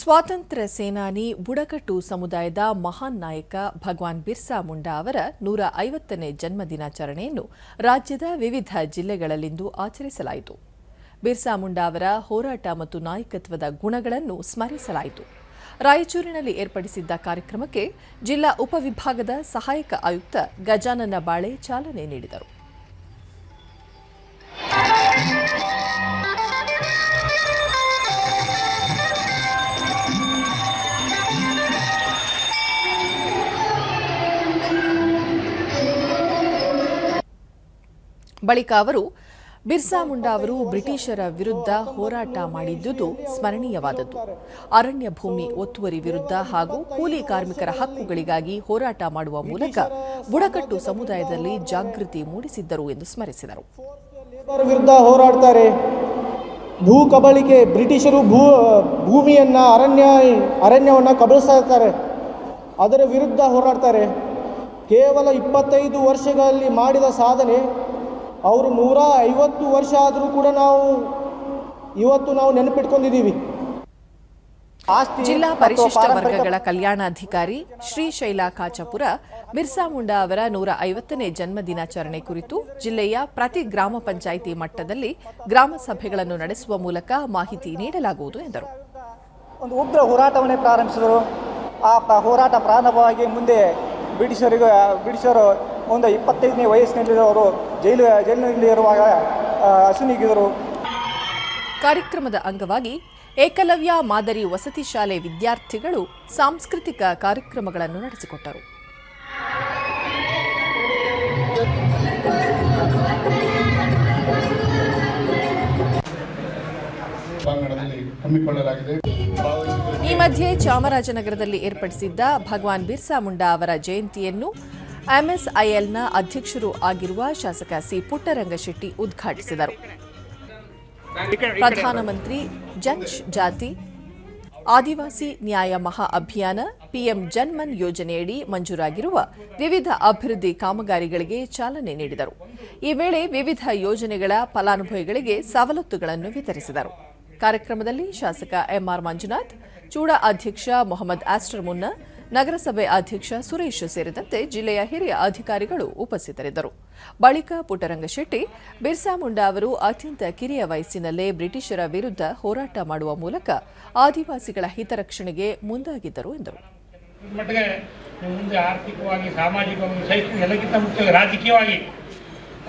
ಸ್ವಾತಂತ್ರ್ಯ ಸೇನಾನಿ ಬುಡಕಟ್ಟು ಸಮುದಾಯದ ಮಹಾನ್ ನಾಯಕ ಭಗವಾನ್ ಬಿರ್ಸಾ ಮುಂಡಾ ಅವರ ನೂರ ಐವತ್ತನೇ ಜನ್ಮ ದಿನಾಚರಣೆಯನ್ನು ರಾಜ್ಯದ ವಿವಿಧ ಜಿಲ್ಲೆಗಳಲ್ಲಿಂದು ಆಚರಿಸಲಾಯಿತು. ಬಿರ್ಸಾ ಮುಂಡಾ ಅವರ ಹೋರಾಟ ಮತ್ತು ನಾಯಕತ್ವದ ಗುಣಗಳನ್ನು ಸ್ಮರಿಸಲಾಯಿತು. ರಾಯಚೂರಿನಲ್ಲಿ ಏರ್ಪಡಿಸಿದ್ದ ಕಾರ್ಯಕ್ರಮಕ್ಕೆ ಜಿಲ್ಲಾ ಉಪವಿಭಾಗದ ಸಹಾಯಕ ಆಯುಕ್ತ ಗಜಾನನ ಬಾಳೆ ಚಾಲನೆ ನೀಡಿದರು. ಬಳಿಕ ಅವರು ಬಿರ್ಸಾ ಮುಂಡಾ ಅವರು ಬ್ರಿಟಿಷರ ವಿರುದ್ಧ ಹೋರಾಟ ಮಾಡಿದ್ದುದು ಸ್ಮರಣೀಯವಾದದ್ದು. ಅರಣ್ಯ ಭೂಮಿ ಒತ್ತುವರಿ ವಿರುದ್ಧ ಹಾಗೂ ಕೂಲಿ ಕಾರ್ಮಿಕರ ಹಕ್ಕುಗಳಿಗಾಗಿ ಹೋರಾಟ ಮಾಡುವ ಮೂಲಕ ಬುಡಕಟ್ಟು ಸಮುದಾಯದಲ್ಲಿ ಜಾಗೃತಿ ಮೂಡಿಸಿದ್ದರು ಎಂದು ಸ್ಮರಿಸಿದರು. ವಿರುದ್ಧ ಹೋರಾಡ್ತಾರೆ. ಭೂ ಕಬಳಿಕೆ, ಬ್ರಿಟಿಷರು ಭೂ, ಭೂಮಿಯನ್ನು ಅರಣ್ಯ, ಅರಣ್ಯವನ್ನು ಕಬಳಿಸ್ತಾ ಇರ್ತಾರೆ. ಅದರ ವಿರುದ್ಧ ಹೋರಾಡ್ತಾರೆ. ಕೇವಲ ಇಪ್ಪತ್ತೈದು ವರ್ಷಗಳಲ್ಲಿ ಮಾಡಿದ ಸಾಧನೆ ಅವರು ನೂರ ಐವತ್ತು ವರ್ಷ ಆದರೂ ಕೂಡ ನಾವು ಇವತ್ತು ನಾವು ನೆನಪಿಟ್ಕೊಂಡಿದ್ದೀವಿ. ಜಿಲ್ಲಾ ಪರಿಶಿಷ್ಟ ವರ್ಗಗಳ ಕಲ್ಯಾಣಾಧಿಕಾರಿ ಶ್ರೀ ಶೈಲಾ ಕಾಚಾಪುರ ಬಿರ್ಸಾ ಮುಂಡಾ ಅವರ ನೂರ ಐವತ್ತನೇ ಜನ್ಮ ದಿನಾಚರಣೆ ಕುರಿತು ಜಿಲ್ಲೆಯ ಪ್ರತಿ ಗ್ರಾಮ ಪಂಚಾಯಿತಿ ಮಟ್ಟದಲ್ಲಿ ಗ್ರಾಮ ಸಭೆಗಳನ್ನು ನಡೆಸುವ ಮೂಲಕ ಮಾಹಿತಿ ನೀಡಲಾಗುವುದು ಎಂದರು. ಒಂದು ಉಗ್ರ ಹೋರಾಟವನ್ನೇ ಪ್ರಾರಂಭಿಸಿದರು. ಆ ಹೋರಾಟ ಪ್ರಾರಂಭವಾಗಿ ಮುಂದೆ ಬ್ರಿಟಿಷರಿಗೆ ಬ್ರಿಟಿಷರು ಒಂದು ಇಪ್ಪತ್ತೈದನೇ ವಯಸ್ಸಿನಲ್ಲಿ ಅವರು ಜೈಲು ಜೈಲಿನಲ್ಲಿ ಇರುವಾಗ ಆ, ಅಸುನೀಗಿದರು ಕಾರ್ಯಕ್ರಮದ ಅಂಗವಾಗಿ ಏಕಲವ್ಯ ಮಾದರಿ ವಸತಿ ಶಾಲೆ ವಿದ್ಯಾರ್ಥಿಗಳು ಸಾಂಸ್ಕೃತಿಕ ಕಾರ್ಯಕ್ರಮಗಳನ್ನು ನಡೆಸಿಕೊಟ್ಟರು. ಈ ಮಧ್ಯೆ ಚಾಮರಾಜನಗರದಲ್ಲಿ ಏರ್ಪಡಿಸಿದ್ದ ಭಗವಾನ್ ಬಿರ್ಸಾ ಮುಂಡಾ ಅವರ ಜಯಂತಿಯನ್ನು ಎಂಎಸ್ಐಎಲ್ನ ಅಧ್ಯಕ್ಷರು ಆಗಿರುವ ಶಾಸಕ ಸಿ ಪುಟ್ಟರಂಗಶೆಟ್ಟಿ ಉದ್ಘಾಟಿಸಿದರು. ಪ್ರಧಾನಮಂತ್ರಿ ಜಂಚ್ ಜಾತಿ, ಆದಿವಾಸಿ ನ್ಯಾಯ ಮಹಾ ಅಭಿಯಾನ, ಪಿಎಂ ಜನ್ಮನ್ ಯೋಜನೆಯಡಿ ಮಂಜೂರಾಗಿರುವ ವಿವಿಧ ಅಭಿವೃದ್ಧಿ ಕಾಮಗಾರಿಗಳಿಗೆ ಚಾಲನೆ ನೀಡಿದರು. ಈ ವೇಳೆ ವಿವಿಧ ಯೋಜನೆಗಳ ಫಲಾನುಭವಿಗಳಿಗೆ ಸವಲತ್ತುಗಳನ್ನು ವಿತರಿಸಿದರು. ಕಾರ್ಯಕ್ರಮದಲ್ಲಿ ಶಾಸಕ ಎಂಆರ್ ಮಂಜುನಾಥ್, ಚೂಡಾ ಅಧ್ಯಕ್ಷ ಮೊಹಮ್ಮದ್ ಆಸ್ಟರ್ ಮುನ್ನಾ ನಗರಸಭೆ ಅಧ್ಯಕ್ಷ ಸುರೇಶ್ ಸೇರಿದಂತೆ ಜಿಲ್ಲೆಯ ಹಿರಿಯ ಅಧಿಕಾರಿಗಳು ಉಪಸ್ಥಿತರಿದ್ದರು. ಬಳಿಕ ಪುಟ್ಟರಂಗಶೆಟ್ಟಿ ಬಿರ್ಸಾ ಮುಂಡಾ ಅವರು ಅತ್ಯಂತ ಕಿರಿಯ ವಯಸ್ಸಿನಲ್ಲೇ ಬ್ರಿಟಿಷರ ವಿರುದ್ಧ ಹೋರಾಟ ಮಾಡುವ ಮೂಲಕ ಆದಿವಾಸಿಗಳ ಹಿತರಕ್ಷಣೆಗೆ ಮುಂದಾಗಿದ್ದರು ಎಂದರು. ಆರ್ಥಿಕವಾಗಿ, ಸಾಮಾಜಿಕವಾಗಿ ಶೈಕ್ಷಣಿಕ ಎಲ್ಲಕ್ಕಿಂತ ಮುಖ್ಯವಾಗಿ ರಾಜಕೀಯವಾಗಿ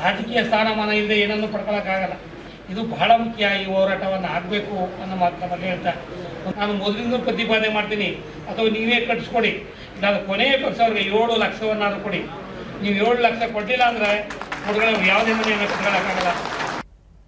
ರಾಜಕೀಯ ಸ್ಥಾನಮಾನ ಇಲ್ಲದೆ ಏನನ್ನು ಪಡ್ಕೊಳ್ಳೋಕ್ಕಾಗಲ್ಲ ಇದು ಬಹಳ ಮುಖ್ಯ ಈ ಹೋರಾಟವನ್ನು ಆಗಬೇಕು ಅನ್ನೋ ಮಾತನ್ನ ಬಗ್ಗೆ ಹೇಳ್ತಾ ನಾನು ಮೊದಲಿಂದ ಪ್ರತಿಪಾದನೆ ಮಾಡ್ತೀನಿ. ಅಥವಾ ನೀವೇ ಕಟ್ಟಿಸ್ಕೊಡಿ ನಾನು ಕೊನೆಯ ಕಟ್ಸೋರಿಗೆ ಏಳು ಲಕ್ಷವನ್ನಾದ್ರೂ ಕೊಡಿ. ನೀವು ಏಳು ಲಕ್ಷ ಕೊಟ್ಟಿಲ್ಲ ಅಂದರೆ ಹುಡುಗರು ಯಾವುದೇ ಮನೆಯನ್ನು ಕಟ್ಕೊಳ್ಳೋಕ್ಕಾಗಲ್ಲ